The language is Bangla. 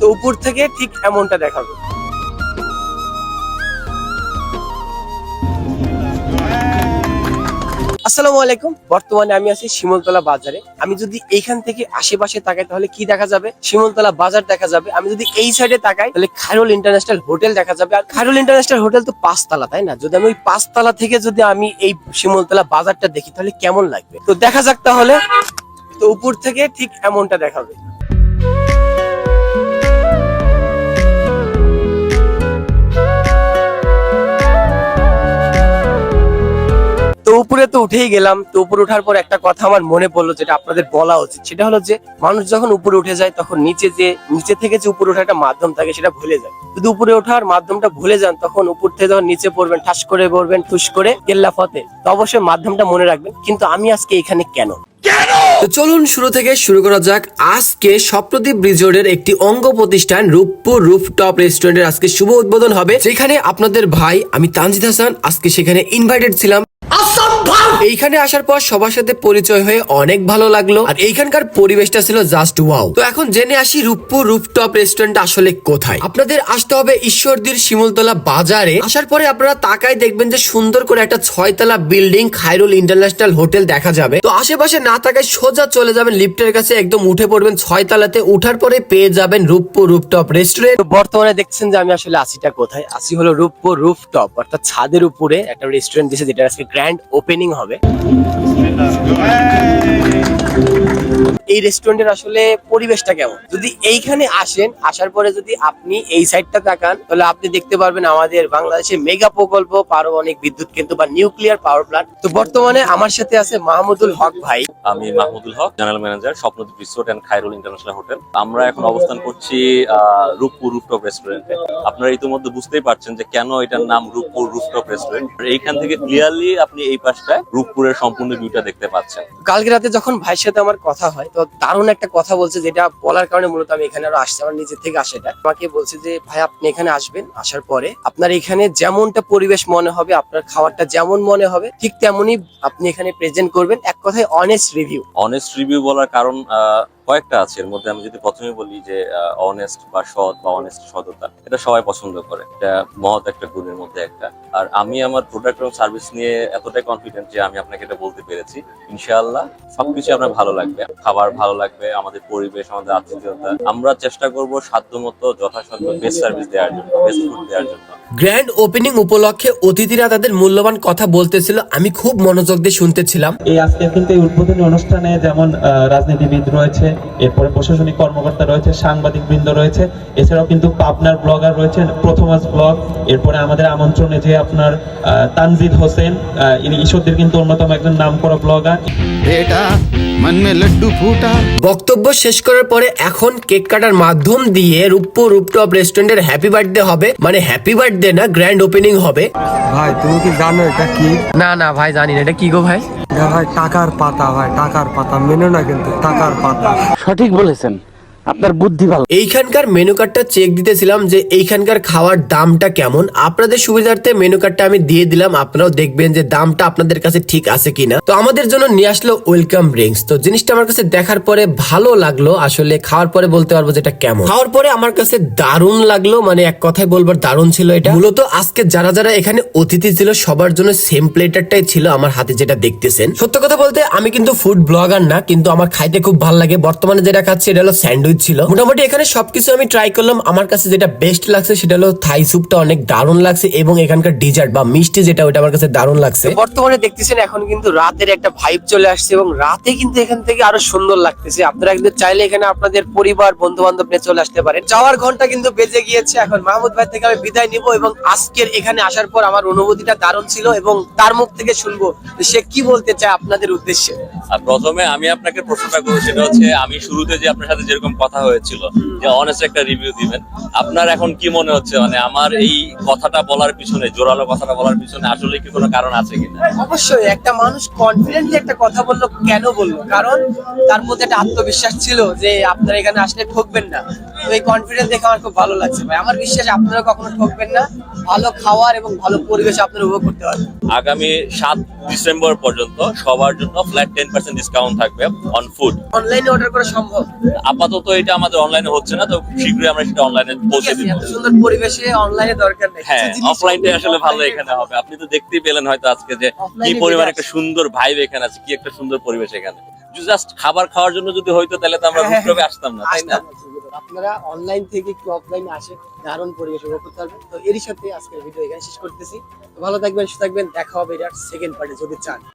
তো উপর থেকে ঠিক এমনটা দেখাবে। আসসালামু আলাইকুম। বর্তমানে আমি আছি শিমলতলা বাজারে। আমি যদি এইখান থেকে আশেপাশে তাকাই তাহলে কি দেখা যাবে? শিমলতলা বাজার দেখা যাবে। আমি যদি এই সাইডে তাকাই তাহলে খায়রুল ইন্টারন্যাশনাল হোটেল দেখা যাবে। আর খায়রুল ইন্টারন্যাশনাল হোটেল তো পাঁচতলা, তাই না? যদি আমি ওই পাঁচতলা থেকে যদি আমি এই শিমলতলা বাজারটা দেখি তাহলে কেমন লাগবে? তো দেখা যাক তাহলে। তো উপর থেকে ঠিক এমনটা দেখাবে। তো উঠেই গেলাম তো উপরে ওঠার পর একটা কথা আমার মনে পড়ল যেটা আপনাদের বলা উচিত। সেটা হলো যে মানুষ যখন উপরে উঠে যায় তখন নিচে যে নিচে থেকে যে উপরে ওঠার একটা মাধ্যম থাকে সেটা ভুলে যায়। যদি উপরে ওঠার মাধ্যমটা ভুলে যান তখন উপর থেকে যখন নিচে পড়বেন ঠাস করে পড়বেন ঠুস করে কেল্লা ফতে তো অবশ্যই মাধ্যমটা মনে রাখবেন কিন্তু আমি আজকে এখানে কেন? তো চলুন শুরু থেকে শুরু করা যাক। আজকে স্বপ্নদ্বীপ রিসোর্টের একটি অঙ্গ প্রতিষ্ঠান রূপপুর রুফটপ রেস্টুরেন্টের আজকে শুভ উদ্বোধন হবে সেখানে আপনাদের ভাই আমি তানজিদ হাসান আজকে সেখানে ইনভাইটেড ছিলাম। এইখানে আসার পর সবার সাথে পরিচয় হয়ে অনেক ভালো লাগল। আর এইখানকার পরিবেশটা ছিল জাস্ট ওয়াও তো এখন জেনে আসি রূপপুর রুফটপ রেস্টুরেন্ট আসলে কোথায়। আপনাদের আসতে হবে ঈশ্বরদীর শিমুলতলা বাজারে। আসার পরে আপনারা তাকায় দেখবেন যে সুন্দর করে একটা ছয়তলা বিল্ডিং খাইরুল ইন্টারন্যাশনাল হোটেল দেখা যাবে। তো আশেপাশে না তাকায় সোজা চলে যাবেন লিফটের কাছে একদম উঠে পড়বেন, ছয়তলাতে উঠার পরে পেয়ে যাবেন রূপপুর রুফটপ রেস্টুরেন্ট বর্তমানে দেখছেন যে আমি আসলে আসিটা কোথায়? আসি হলো রূপপুর রুফটপ অর্থাৎ ছাদের উপরে একটা রেস্টুরেন্ট দিয়েছে যেটা আজকে গ্র্যান্ড ওপেনিং হবে। হবে এই রেস্টুরেন্টের আসলে পরিবেশটা কেমন? যদি এইখানে আসেন আসার পরে যদি আপনি এই সাইডটা তাকান তাহলে আপনি দেখতে পারবেন আমাদের বাংলাদেশের মেগা প্রকল্প পারমাণবিক বিদ্যুৎ কেন্দ্র বা নিউক্লিয়ার পাওয়ার প্ল্যান্ট তো বর্তমানে আমার সাথে আছে মাহমুদুল হক ভাই। আমি Mahmudul Haque general manager Swapnadwip resort and Khairul international hotel আমরা এখন অবস্থান করছি রূপপুর রুফটপ রেস্টুরেন্টে আপনারা ইতিমধ্যে বুঝতেই পারছেন যে কেন এটার নাম রূপপুর রুফটপ রেস্টুরেন্ট এইখান থেকে ক্লিয়ারলি আপনি এই পাশটায় রূপপুরের সম্পূর্ণ ভিউটা দেখতে পাচ্ছেন। কালকে রাতে যখন ভাইয়ের সাথে আমার কথা হয় তো দারুণ একটা কথা বলছে যেটা বলার কারণে মূলত আমি এখানে আরও আসছি, আমার নিজের থেকে আসে এটা। আমাকে বলছে যে, ভাই, আপনি এখানে আসবেন, আসার পরে আপনার এখানে যেমনটা পরিবেশ মনে হবে, আপনার খাবারটা যেমন মনে হবে, ঠিক তেমনই আপনি এখানে প্রেজেন্ট করবেন। এক কথায় অনেস্ট রিভিউ অনেস্ট রিভিউ বলার কারণ কয়েকটা আছে এর মধ্যে আমি যদি প্রথমে বলি যে অনেস্ট বা সৎ বা অনেস্ট সততা এটা সবাই পছন্দ করে। এটা মহৎ একটা গুণের মধ্যে একটা। আর আমি আমার প্রোডাক্ট এবং সার্ভিস নিয়ে এতটাই কনফিডেন্ট যে আমি আপনাকে এটা বলতে পেরেছি। ইনশাআল্লাহ সবকিছু আপনার ভালো লাগবে। খাবার ভালো লাগবে আমাদের পরিবেশ আমাদের আতিথেয়তা। আমরা চেষ্টা করব সাধ্যমতো যথাসাধ্য বেস্ট সার্ভিস দেওয়ার জন্য বেস্ট ফুড দেওয়ার জন্য। গ্র্যান্ড ওপেনিং উপলক্ষে অতিথিরা তাদের মূল্যবান কথা বলতেছিল আমি খুব মনোযোগ দিয়ে শুনতেছিলাম। এই আজকে কিন্তু এই উদ্বোধনী অনুষ্ঠানে যেমন রাজনীতিবিদ রয়েছে এরপরে প্রশাসনিক কর্মকর্তা রয়েছে সাংবাদিক বৃন্দ রয়েছে। এছাড়াও কিন্তু পাবনার ব্লগার রয়েছেন প্রথমাস ব্লগ। এরপরে আমাদের আমন্ত্রণে যে আপনার তানজিদ হোসেন ইনি ঈশ্বরদের কিন্তু অন্যতম একজন নাম করা ব্লগার বক্তব্য শেষ করার পরে এখন কেক কাটার মাধ্যম দিয়ে রূপপুর রূপটপ রেস্টুরেন্টের হ্যাপি বার্থডে হবে। মানে হ্যাপি বার্থডে না গ্র্যান্ড ওপেনিং হবে। ভাই তুমি কি জানো এটা কি? না না ভাই জানি না। এটা কি গো ভাই? ভাই টাকার পাতা ভাই টাকার পাতা মেনে না কিন্তু টাকার পাতা। সঠিক বলেছেন। আপনার বুদ্ধি ভালো। এইখানকার মেনু কার্ডটা চেক দিতেছিলাম যে এইখানকার খাওয়ার দামটা কেমন। আপনাদের সুবিধার্থে মেনু কার্ডটা আমি দিয়ে দিলাম। আপনারাও দেখবেন যে দামটা আপনাদের কাছে ঠিক আছে কিনা। তো আমাদের জন্য নিয়ে আসলো ওয়েলকাম ড্রিঙ্কস তো জিনিসটা আমার কাছে দেখার পরে ভালো লাগল। আসলে খাওয়ার পরে বলতে পারব যে এটা কেমন। খাওয়ার পরে আমার কাছে দারুণ লাগল। মানে এক কথায় বলবার দারুণ ছিল এটা। মূলত আজকে যারা যারা এখানে অতিথি ছিল, সবার জন্য সেম প্লেটারটাই ছিল আমার হাতে যেটা দেখতেছেন। সত্য কথা বলতে, আমি কিন্তু ফুড ব্লগার না, কিন্তু আমার খাইতে খুব ভালো লাগে। বর্তমানে যেটা খাচ্ছি, এটা হলো স্যান্ডউইচ ছিল। মোটামুটি এখানে সবকিছু আমি ট্রাই করলাম। আমার কাছে যেটা বেস্ট লাগছে সেটা হলো থাই স্যুপটা অনেক দারুণ লাগছে এবং এখানকার ডিজার্ট বা মিষ্টি যেটা ওটা আমার কাছে দারুণ লাগছে। বর্তমানে দেখতেছেন এখন কিন্তু রাতের একটা ভাইব চলে আসছে এবং রাতে কিন্তু এখান থেকে আরও সুন্দর লাগতেছে। আপনারা কিন্তু চাইলে এখানে আপনাদের পরিবার বন্ধু বান্ধব নিয়ে চলে আসতে পারেন। যাওয়ার ঘণ্টা কিন্তু বেজে গিয়েছে। এখন মাহমুদ ভাই থেকে আমি বিদায় নিব এবং আজকের এখানে আসার পর আমার অনুভূতিটা দারুণ ছিল এবং তার মুখ থেকে শুনব সে কি বলতে চায় আপনাদের উদ্দেশ্যে। আর প্রথমে আমি আপনাকে প্রশ্নটা করব সেটা হচ্ছে আমি শুরুতে যে আপনার সাথে যেরকম কথা হয়েছিল। যে অনেস্ট একটা রিভিউ দিবেন। আপনার এখন কি মনে হচ্ছে? মানে আমার এই কথাটা বলার পিছনে জোরালো কথাটা বলার পিছনে আসলে কি কোনো কারণ আছে কিনা? অবশ্যই একটা মানুষ কনফিডেন্টলি একটা কথা বলল কেন বলল? কারণ তার মধ্যে একটা আত্মবিশ্বাস ছিল যে আপনারা এখানে আসলে ঠকবেন না। তো এই কনফিডেন্স দেখে আমার খুব ভালো লাগছে ভাই। আমার বিশ্বাস আপনারা কখনো ঠকবেন না। ভালো খাওয়ার এবং ভালো পরিবেশ আপনারা উপভোগ করতে পারবেন। আগামী সাত ডিসেম্বর পর্যন্ত সবার জন্য ফ্ল্যাট টেন পার্সেন্ট ডিসকাউন্ট থাকবে অন ফুড অনলাইনে অর্ডার করা সম্ভব। আপাতত এটা আমাদের অনলাইনে হচ্ছে না তো খুব শীঘ্রই আমরা সেটা অনলাইনে পৌঁছে দিব। সুন্দর পরিবেশে অনলাইনে দরকার নেই। হ্যাঁ অফলাইনটা আসলে ভালো এখানে হবে। আপনি তো দেখতেই পেলেন হয়তো আজকে যে কি পরিমাণ একটা সুন্দর ভাইব এখানে আছে কি একটা সুন্দর পরিবেশ এখানে। জাস্ট খাবার খাওয়ার জন্য যদি হইতো তাহলে তো আমরা হ্যাঁ, হ্যাঁ, আসতাম না তাই না। আপনারা অনলাইন থেকে একটু অফলাইনে আসে দারুণ পরিবেশ উপভোগ করতে পারবেন। তো এরই সাথে আজকের ভিডিও এখানে শেষ করতেছি। ভালো থাকবেন সুস্থ থাকবেন দেখা হবে এটার সেকেন্ড পার্টে যদি চান।